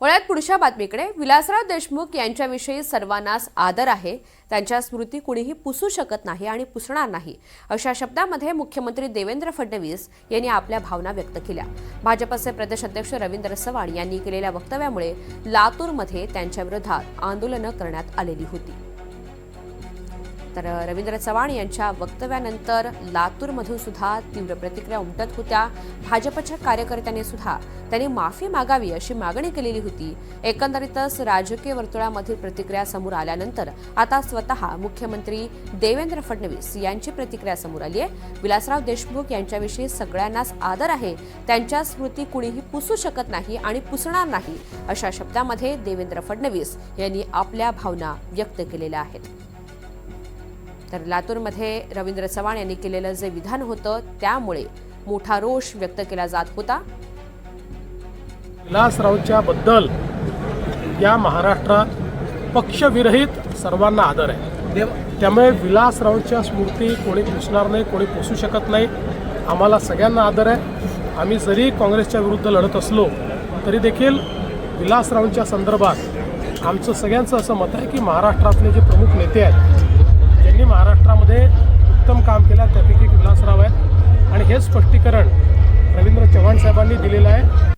वळ्यात पुढच्या बातमीकडे. विलासराव देशमुख यांच्याविषयी सर्वांनाच आदर आहे. त्यांच्या स्मृती कुणीही पुसू शकत नाही आणि पुसणार नाही अशा शब्दामध्ये मुख्यमंत्री देवेंद्र फडणवीस यांनी आपल्या भावना व्यक्त केल्या. भाजपचे प्रदेश अध्यक्ष रवींद्र चव्हाण यांनी केलेल्या वक्तव्यामुळे लातूरमध्ये त्यांच्या विरोधात आंदोलनं करण्यात आलेली होती. तर रवींद्र चव्हाण यांच्या वक्तव्यानंतर लातूरमधून सुद्धा तीव्र प्रतिक्रिया उमटत होत्या. भाजपच्या कार्यकर्त्यांनी सुद्धा त्यांनी माफी मागावी अशी मागणी केलेली होती. एकंदरीतच राजकीय वर्तुळामधील प्रतिक्रिया समोर आल्यानंतर आता स्वतः मुख्यमंत्री देवेंद्र फडणवीस यांची प्रतिक्रिया समोर आली आहे. विलासराव देशमुख यांच्याविषयी सगळ्यांनाच आदर आहे. त्यांच्या स्मृती कुणीही पुसू शकत नाही आणि पुसणार नाही अशा शब्दामध्ये देवेंद्र फडणवीस यांनी आपल्या भावना व्यक्त केलेल्या आहेत. तर लातूरमध्ये रवींद्र चव्हाण यांनी केलेलं जे विधान होतं त्यामुळे मोठा रोष व्यक्त केला जात होता. विलासरावच्या बद्दल या महाराष्ट्रात पक्षविरहित सर्वांना आदर आहे. त्यामुळे विलासरावच्या स्मृती कोणी पुसणार नाही कोणी पुसू शकत नाही. आम्हाला सगळ्यांना आदर आहे. आम्ही जरी काँग्रेसच्या विरुद्ध लढत असलो तरी देखील विलासरावांच्या संदर्भात आमचं सगळ्यांचं असं मत आहे की महाराष्ट्रातले जे प्रमुख नेते आहेत ज्यांनी महाराष्ट्रामध्ये उत्तम काम केलं त्यापैकी एक विलासराव आहेत. आणि हे स्पष्टीकरण रवींद्र चव्हाण साहेबांनी दिलेलं आहे.